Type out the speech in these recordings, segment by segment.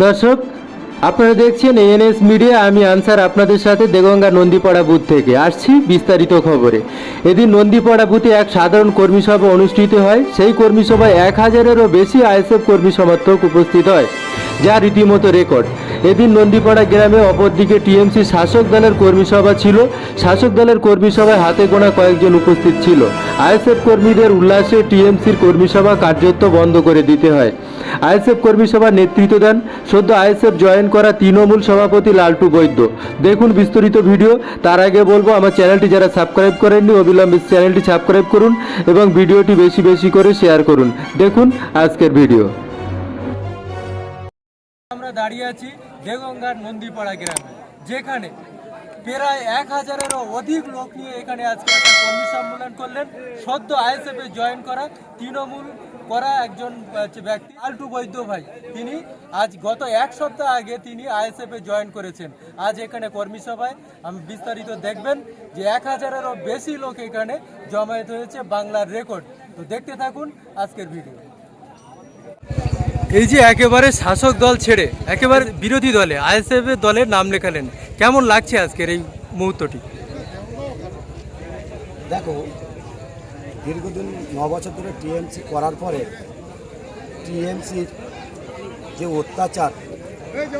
দর্শক, আপনারা দেখছেন এএনএস মিডিয়া আমি আনসার আপনাদের সাথে দেগঙ্গা নন্দীপাড়া বুথ থেকে। আসছি বিস্তারিত খবরে। এদিন নন্দীপাড়া বুথে এক সাধারণ কর্মী সভা অনুষ্ঠিত হয়। সেই কর্মী সভায় এক হাজারেরও বেশি আইএসএফ কর্মী সমর্থক উপস্থিত হয়, যা রীতিমতো রেকর্ড। এদিন নন্দীপাড়া গ্রামে অপরদিকে টিএমসি শাসক দলের কর্মী সভা ছিল। শাসক দলের কর্মী সভায় হাতে গোনা কয়েকজন উপস্থিত ছিল। আইএসএফ কর্মীদের উল্লাসে টিএমসির কর্মী সভা কার্যত বন্ধ করে দিতে হয়। আইএসএফ কর্মী সভার নেতৃত্ব দেন। সদ্য আইএসএফ জয়েন করা তৃণমূল সভাপতি লালটু বৈদ্য। দেখুন বিস্তারিত ভিডিও। তার আগে বলব, আমার চ্যানেলটি যারা সাবস্ক্রাইব করেননি, অবিলম্বে চ্যানেলটি সাবস্ক্রাইব করুন এবং ভিডিওটি বেশি বেশি করে শেয়ার করুন। দেখুন আজকের ভিডিও। আমরা দাঁড়িয়ে আছি দেগঙ্গার নন্দীপাড়া গ্রামে, যেখানে প্রায় এক হাজারেরও অধিক লোক নিয়ে এখানে আজকে একটা কর্মী সম্মেলন করলেন। সদ্য আইএসএফ জয়েন করা তৃণমূল করা একজন ব্যক্তি আলটু বৈদ্য ভাই। তিনি আজ গত এক সপ্তাহ আগে তিনি আইএসএফ জয়েন করেছেন। আজ এখানে কর্মী সভায়। আমি বিস্তারিত দেখবেন যে এক হাজারেরও বেশি লোক এখানে জমায়েত হয়েছে বাংলার রেকর্ড। তো দেখতে থাকুন আজকের ভিডিও। এই যে একেবারে শাসক দল ছেড়ে, একেবারে বিরোধী দলে, আইএসএফ দলের নাম লেখালেন। কেমন লাগছে আজকের এই মুহূর্তটি? দেখো দীর্ঘদিন, ন বছর ধরে টিএমসি করার পরে টিএমসির যে অত্যাচার,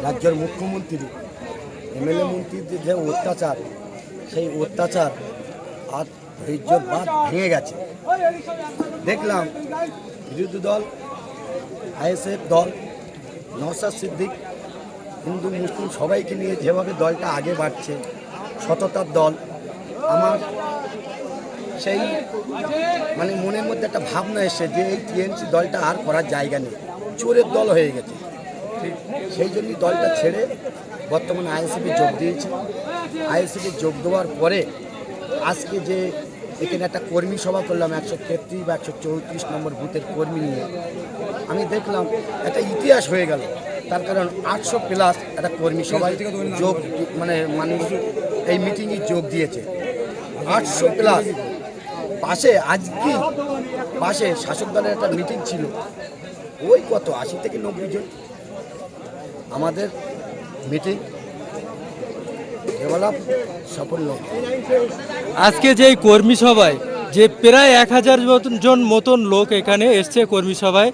রাজ্যের মুখ্যমন্ত্রী, এমএলএ মন্ত্রীর যে অত্যাচার, সেই অত্যাচার আর ধৈর্যর বাদ ভেঙে গেছে। দেখলাম বিরোধী দল, আইএসএফ দল নওসাদ সিদ্দিক, হিন্দু, মুসলিম সবাইকে নিয়ে যেভাবে দলটা আগে বাড়ছে, সততার দল, আমার সেই মানে মনের মধ্যে একটা ভাবনা এসছে যে এই টিএমসি দলটা আর করার জায়গা নেই। চোরের দল হয়ে গেছে। সেই জন্যই দলটা ছেড়ে বর্তমানে আইএসএফে যোগ দিয়েছে। আইএসএফে যোগ দেওয়ার পরে আজকে যে এখানে একটা কর্মী সভা করলাম একশো তেত্রিশ বা একশো চৌত্রিশ নম্বর বুথের কর্মী নিয়ে আমি দেখলাম একটা ইতিহাস হয়ে গেল। তার কারণ আটশো প্লাস একটা কর্মী সভায় যোগ মানে মানুষ এই মিটিংয়ে যোগ দিয়েছে। আটশো প্লাস। পাশে আজকে পাশে শাসক দলের একটা মিটিং ছিল। ওই কত, আশি থেকে নব্বই জন আমাদের মিটিং ডেভেলপ সাফল্য। আজকে যে কর্মী সভায়, যে প্রায় এক হাজার জন মতন লোক এখানে এসছে কর্মী সভায়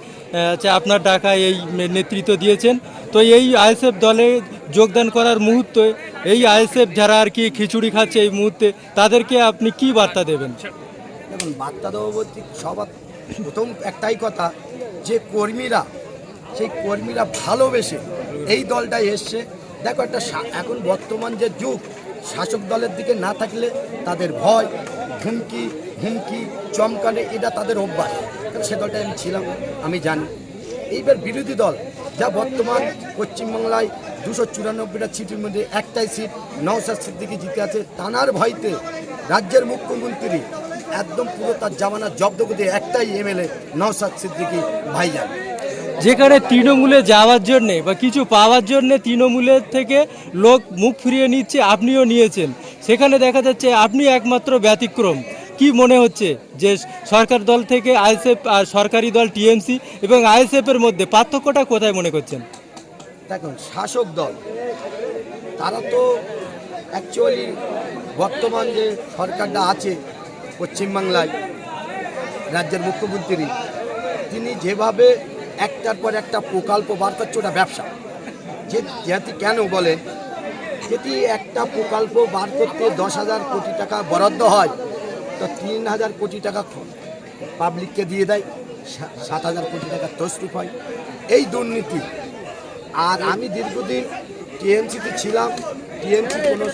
আপনার ডাকায় এই নেতৃত্ব দিয়েছেন। তো এই আইএসএফ দলে যোগদান করার মুহূর্তে, এই আইএসএফ যারা আর কি খিচুড়ি খাচ্ছে এই মুহূর্তে, তাদেরকে আপনি কি বার্তা দেবেন? দেখুন বার্তা দেবো বলতে সবার প্রথম একটাই কথা, যে কর্মীরা, সেই কর্মীরা ভালোবেসে এই দলটাই এসছে। দেখো একটা এখন বর্তমান যে যুগ, শাসক দলের দিকে না থাকলে তাদের ভয়, হুমকি হুমকি, চমকানে, এটা তাদের অভ্যাস। সে দলটায় আমি ছিলাম, আমি জানি। এইবার বিরোধী দল, যা বর্তমান পশ্চিমবাংলায় দুশো চুরানব্বইটা সিটের মধ্যে একটাই সিট নওসাদ সিদ্দিকি জিতে আছে, তানার ভয়তে রাজ্যের মুখ্যমন্ত্রী একদম পুরো তার জামানা জব্দ করে একটাই এমএলএ নওসাদ সিদ্দিকি ভাইজান। যেখানে তৃণমূলে যাওয়ার জন্যে বা কিছু পাওয়ার জন্যে তৃণমূলের থেকে লোক মুখ ফিরিয়ে নিচ্ছে আপনিও নিয়েছেন। সেখানে দেখা যাচ্ছে আপনি একমাত্র ব্যতিক্রম। কি মনে হচ্ছে যে সরকার দল থেকে আইএসএফ আর সরকারি দল টিএমসি এবং আইএসএফ এর মধ্যে পার্থক্যটা কোথায় মনে করছেন? দেখুন শাসক দল তারা তো অ্যাকচুয়ালি বর্তমান যে সরকারটা আছে পশ্চিমবাংলায় রাজ্যের মুখ্যমন্ত্রী, তিনি যেভাবে একটার পর একটা প্রকল্প বার করছে, ওটা ব্যবসা। যে যেহেতু কেন বলেন যদি একটা প্রকল্প বার করতে দশ হাজার কোটি টাকা বরাদ্দ হয়, তো তিন হাজার কোটি টাকা পাবলিককে দিয়ে দেয় সাত হাজার কোটি টাকা তসরুপ হয়। এই দুর্নীতি। আর আমি দীর্ঘদিন টিএমসিতে ছিলাম টিএমসি কোনো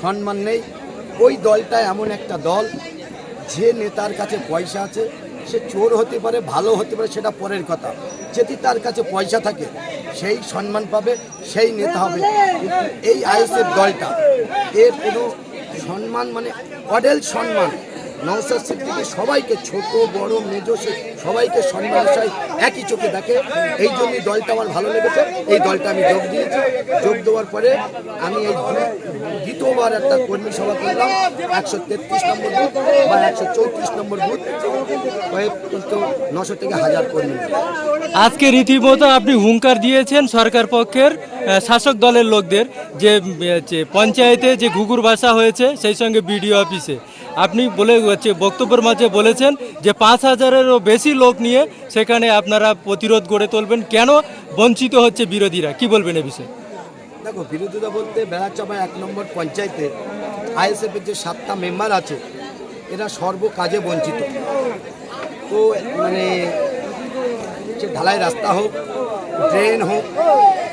সম্মান নেই। ওই দলটা এমন একটা দল যে নেতার কাছে পয়সা আছে, সে চোর হতে পারে, ভালো হতে পারে, সেটা পরের কথা। যদি তার কাছে পয়সা থাকে, সেই সম্মান পাবে, সেই নেতা হবে। এই আইএসএফ দলটা, এর কোনো সম্মান মানে অডেল সম্মান। নওসাদ সিদ্দিকি সবাইকে ছোট, বড়, মেজো সবাইকে সম্মানসাই একই চোখে দেখে। এই জন্যই দলটা আমার ভালো লেগেছে। এই দলটা আমি যোগ দিয়েছি। যোগ দেওয়ার পরে আমি এই দ্বিতীয়বার একটা কর্মী সভা করলাম। একশো তেত্রিশ নম্বর বুথ বা একশো চৌত্রিশ নম্বর বুথ কয়েক নশো থেকে হাজার কর্মী। আজকে রীতিমতো আপনি হুঙ্কার দিয়েছেন সরকার পক্ষের শাসক দলের লোকদের যে পঞ্চায়েতে যে ঘুঘুর ভাষা হয়েছে, সেই সঙ্গে বিডিও অফিসে। আপনি বলে বক্তব্যের মাঝে বলেছেন যে পাঁচ হাজারেরও বেশি লোক নিয়ে সেখানে আপনারা প্রতিরোধ গড়ে তুলবেন। কেন বঞ্চিত হচ্ছে বিরোধীরা? কি বলবেন এ বিষয়ে? দেখো, বিরোধীরা বলতে বেড়াচাপা এক নম্বর পঞ্চায়েতে আইএসএফের যে সাতটা মেম্বার আছে, এরা সর্ব কাজে বঞ্চিত। তো মানে সে ঢালাই রাস্তা হোক, ড্রেন হোক,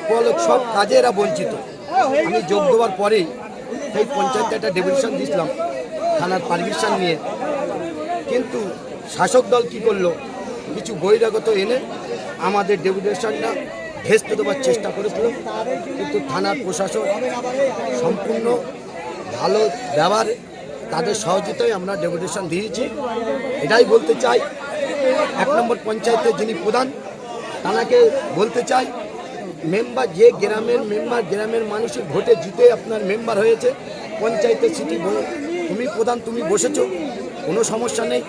কল সব কাজে এরা বঞ্চিত। আমি যোগ দেওয়ার পরেই সেই পঞ্চায়েতে একটা ডেপুটেশন দিয়েছিলাম। থানার পারমিশন নিয়ে। কিন্তু শাসক দল কি করল? কিছু বহিরাগত এনে আমাদের ডেপুটেশনটা ভেস্তে দেওয়ার চেষ্টা করেছিল। কিন্তু থানার প্রশাসন সম্পূর্ণ ভালো ব্যবহার তাদের সহযোগিতায় আমরা ডেপুটেশন দিয়েছি। এটাই বলতে চাই, এক নম্বর পঞ্চায়েতের যিনি প্রধান তানাকে বলতে চাই, মেম্বার যে গ্রামের মেম্বার, গ্রামের মানুষের ভোটে জিতে আপনার মেম্বার হয়েছে, পঞ্চায়েতের সিটি তুমি প্রধান তুমি বসেছো কোনো সমস্যা নেই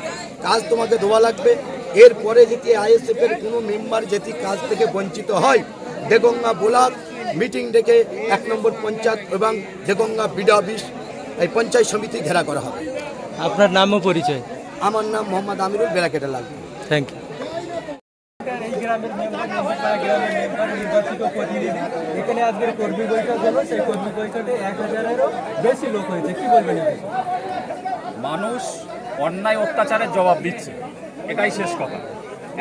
কাজ তোমাকে দেওয়া লাগবে। এরপরে যদি আইএসএফের কোনো মেম্বার যদি কাজ থেকে বঞ্চিত হয় দেগঙ্গা বোলার মিটিং ডেকে এক নম্বর পঞ্চায়েত এবং দেগঙ্গা বিডা অফিস এই পঞ্চায়েত সমিতি ঘেরা করা হবে। আপনার নামও পরিচয়। আমার নাম মোহাম্মদ আমিরুল বেড়াকেটা লাগবে। থ্যাংক ইউ গ্রামের মেম্বার নন্দীপাড়া গ্রামের মেম্বার নির্বাচিত প্রতিনিধি। এখানে আজকের কর্মী বৈঠক হলো সেই কর্মী বৈঠকে এক হাজারেরও বেশি লোক হয়েছে। কি বলবেন মানুষ অন্যায় অত্যাচারের জবাব দিচ্ছে। এটাই শেষ কথা।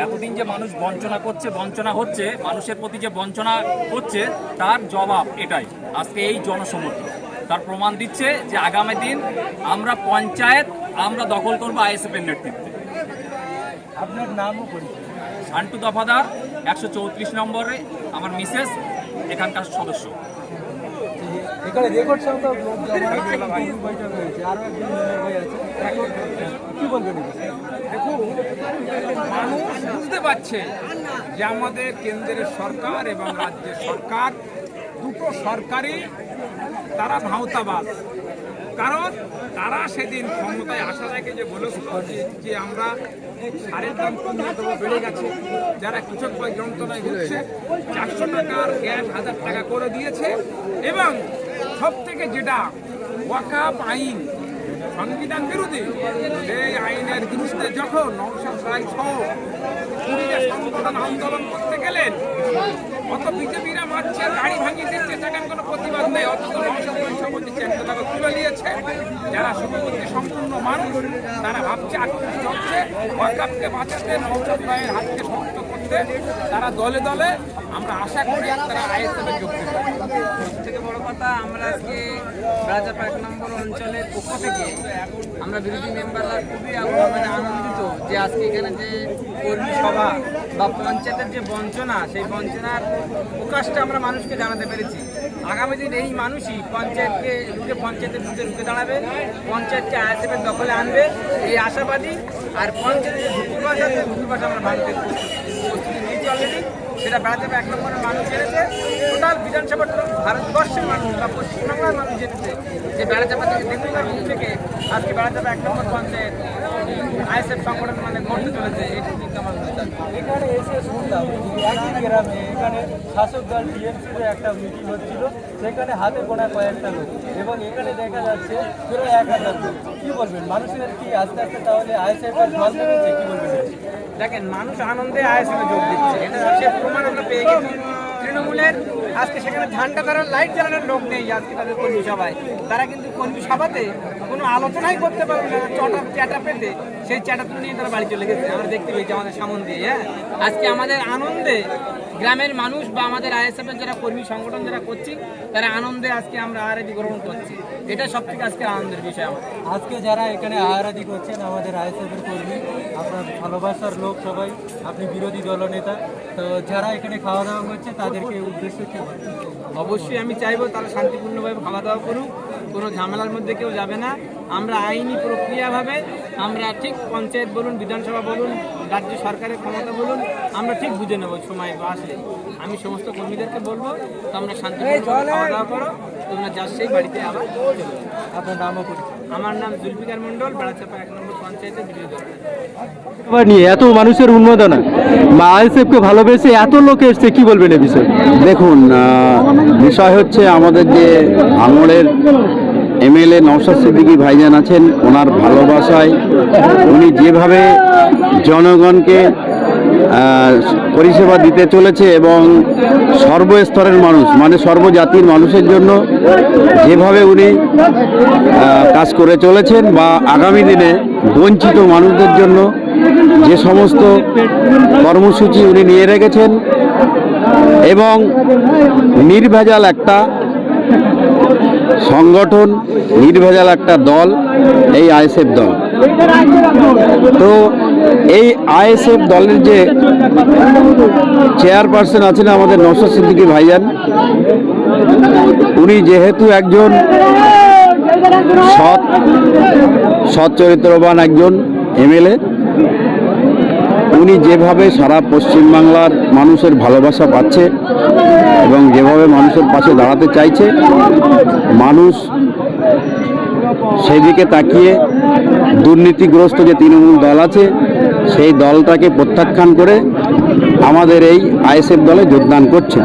এতদিন যে মানুষ বঞ্চনা করছে বঞ্চনা হচ্ছে মানুষের প্রতি যে বঞ্চনা হচ্ছে তার জবাব এটাই। আজকে এই জনসমর্থন। তার প্রমাণ দিচ্ছে যে আগামী দিন আমরা পঞ্চায়েত আমরা দখল করব আইএসএফের নেতৃত্বে। আপনার নামও পরিচয় শান্টু দফাদার একশো চৌত্রিশ নম্বরে আমার মিসেস এখানকার সদস্য। এখানে রেকর্ড কর্মী বৈঠক হয়েছে আরও একজন হয়ে আছে। কি বলবেন এই মানুষ বুঝতে পারছে যে আমাদের কেন্দ্রের সরকার এবং রাজ্যের সরকার দুটো সরকারই তারা ভাওতাবাদ কারণ তারা সেদিন ক্ষমতায় আসার আগে যে বলেছিল যে- আমরা সারের দাম বেড়ে গেছে। যারা কৃষক বা যন্ত্রণায় ভুগছে, চারশো টাকার গ্যাস হাজার টাকা করে দিয়েছে। এবং সব থেকে যেটা ওয়াকাপ আইন, সংবিধান বিরোধী, সেই আইনের বিরুদ্ধে যখন নৌসাদ রায় সহ কুড়িটা সংগঠন আন্দোলন করতে গেলেন, অত বিজেপিরা মারছে, গাড়ি ভাঙিয়ে দিচ্ছে, সেখানে কোনো প্রতিবাদ নেই রায় সভাপতি চেন্দ্রটাকে তুলে নিয়েছে। যারা শুভবর্তী সম্পূর্ণ মানুষ, তারা ভাবছে আক্রমণ চলছে ওয়াকাপকে বাঁচাতে নৌসাদ রায়ের হাতকে শক্ত করতে। তারা দলে দলে, আমরা আশা করি তারা আইএসএফে যোগ দেবে। থেকে বড় কথা, আমরা আজকে রাজাপা এক নম্বর অঞ্চলের পক্ষ থেকে আমরা বিরোধী মেম্বাররা খুবই মানে আনন্দিত যে আজকে এখানে যে কর্মী সভা বা পঞ্চায়েতের যে বঞ্চনা, সেই বঞ্চনার প্রকাশটা আমরা মানুষকে জানাতে পেরেছি। আগামী দিন এই মানুষই পঞ্চায়েতকে রুখে পঞ্চায়েতের বুঝে রুখে দাঁড়াবে, পঞ্চায়েতকে আইএসএফের দখলে আনবে, এই আশাবাদী। আর পঞ্চায়েতের যে ঢুকুর বাস আছে, ঢুকুর বাস আমরা ভাঙতে প্রস্তুতি অলরেডি সেটা বেড়াতে এক নম্বরের মানুষ এনেছে। টোটাল বিধানসভা ভারতবর্ষের মানুষ বা পশ্চিমবাংলার মানুষ জেনেছে যে বেড়াতে থেকে থেকে আজকে বেড়াচাপা এক নম্বর পঞ্চায়েত। আইএসএফ সংগঠন মানে করতে চলেছে এখানে এসে শুনলাম একই গ্রামে এখানে শাসক দল টিএমসির একটা মিটিং হচ্ছিল সেখানে হাতে গোনা কয়েকটা লোক এবং এখানে দেখা যাচ্ছে প্রায় এক হাজার লোক। কি বলবেন? মানুষের কি আস্তে আস্তে তাহলে আইএসএফ এর কি বলবেন? দেখেন মানুষ আনন্দে আইএসএফে যোগ দিচ্ছে। এটা সে প্রমাণ আমরা পেয়ে গেছি। তৃণমূলের আজকে সেখানে ঝান্ডা ধরার লাইট জ্বালানোর লোক নেই আজকে তাদের কর্মী সভায়। তারা কিন্তু কর্মী সভাতে কোনো আলোচনাই করতে পারবে না। চটা চ্যাটা পেতে সেই চাটা তুলে নিয়ে তারা বাড়ি চলে গেছে। আমরা দেখতে পেয়েছি আমাদের সামন দিয়ে হ্যাঁ? আজকে আমাদের আনন্দে গ্রামের মানুষ বা আমাদের আইএসএফ এর যারা কর্মী সংগঠন যারা করছি তারা আনন্দে আজকে আমরা আরআইডি গ্রহণ করছি। এটা সব থেকে আজকে আনন্দের বিষয় আমাদের আজকে যারা এখানে আহারাদি করছেন আমাদের আইএসএফের কর্মী আপনার ভালোবাসার লোক সবাই আপনি বিরোধী দলনেতা তো যারা এখানে খাওয়া দাওয়া করছে তাদেরকে উদ্দেশ্য কি? অবশ্যই আমি চাইব তারা শান্তিপূর্ণভাবে খাওয়া দাওয়া করুক কোনো ঝামেলার মধ্যে কেউ যাবে না। আমরা আইনি প্রক্রিয়াভাবে আমরা ঠিক পঞ্চায়েত বলুন বিধানসভা বলুন রাজ্য সরকারের ক্ষমতা বলুন আমরা ঠিক বুঝে নেব সময় আসলে। আমি সমস্ত কর্মীদেরকে বলব তোমরা খাওয়া দাওয়া করো তোমরা যার সেই বাড়িতে আবার আপনার নামও আমার নাম জুলফিকার মণ্ডল বেড়াচাপা এক নম্বর পঞ্চায়েতের বিরোধী দল। নিয়ে এত মানুষের উন্মাদনা। বা আইএসএফকে ভালোবেসে এত লোক এসছে কি বলবেন এ বিষয়ে? দেখুন আহ, বিষয় হচ্ছে আমাদের যে ভাঙড়ের এমএলএ নওশাদ সিদ্দিকী ভাইজান আছেন, ওনার ভালোবাসায় উনি যেভাবে জনগণকে পরিষেবা দিতে চলেছে এবং সর্বস্তরের মানুষ মানে সর্বজাতির মানুষের জন্য যেভাবে উনি কাজ করে চলেছেন বা আগামী দিনে বঞ্চিত মানুষদের জন্য যে সমস্ত কর্মসূচি উনি নিয়ে রেখেছেন এবং নির্ভেজাল একটা সংগঠন নির্ভেজাল একটা দল, এই আইএসএফ দল। তো এই আইএসএফ দলের যে চেয়ারপারসন আছেন আমাদের নসর সিদ্দিকী ভাইজান, উনি যেহেতু একজন সৎ সৎ চরিত্রবান একজন এমএলএ উনি যেভাবে সারা পশ্চিমবাংলার মানুষের ভালোবাসা পাচ্ছে এবং যেভাবে মানুষের পাশে দাঁড়াতে চাইছে, মানুষ সেদিকে তাকিয়ে দুর্নীতিগ্রস্ত যে তৃণমূল দল আছে, সেই দলটাকে প্রত্যাখ্যান করে আমাদের এই আইএসএফ দলে যোগদান করছে।